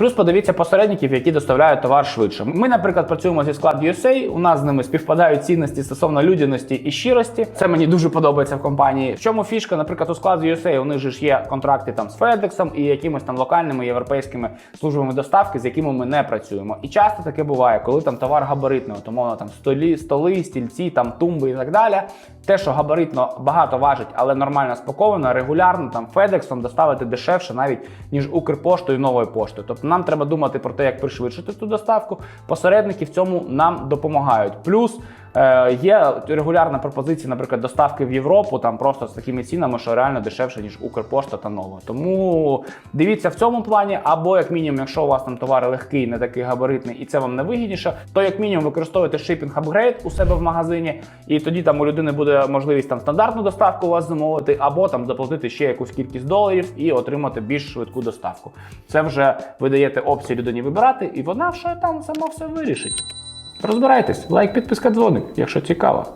Плюс подивіться посередників, які доставляють товар швидше. Ми, наприклад, працюємо зі склад USA, У нас з ними співпадають цінності стосовно людяності і щирості. Це мені дуже подобається в компанії. В чому фішка, наприклад, у склад USA у них ж є контракти там з FedEx і якимись там локальними європейськими службами доставки, з якими ми не працюємо. І часто таке буває, коли там товар габаритний, умовно там столі, столи, стільці, там тумби і так далі. Те, що габаритно багато важить, але нормально спаковано, регулярно там FedEx доставити дешевше навіть ніж Укрпоштою і новою поштою. Тобто нам треба думати про те, як пришвидшити ту доставку. Посередники в цьому нам допомагають. Плюс є регулярна пропозиція, наприклад, доставки в Європу, там просто з такими цінами, що реально дешевше, ніж Укрпошта та нова. Тому дивіться в цьому плані, або як мінімум, якщо у вас там товар легкий, не такий габаритний, і це вам не вигідніше, то як мінімум використовуйте shipping upgrade у себе в магазині, і тоді там у людини буде можливість там стандартну доставку у вас замовити, або там заплатити ще якусь кількість доларів і отримати більш швидку доставку. Це вже ви даєте опцію людині вибирати, і вона вже там сама все вирішить. Розбирайтесь, лайк, підписка, дзвоник, якщо цікаво.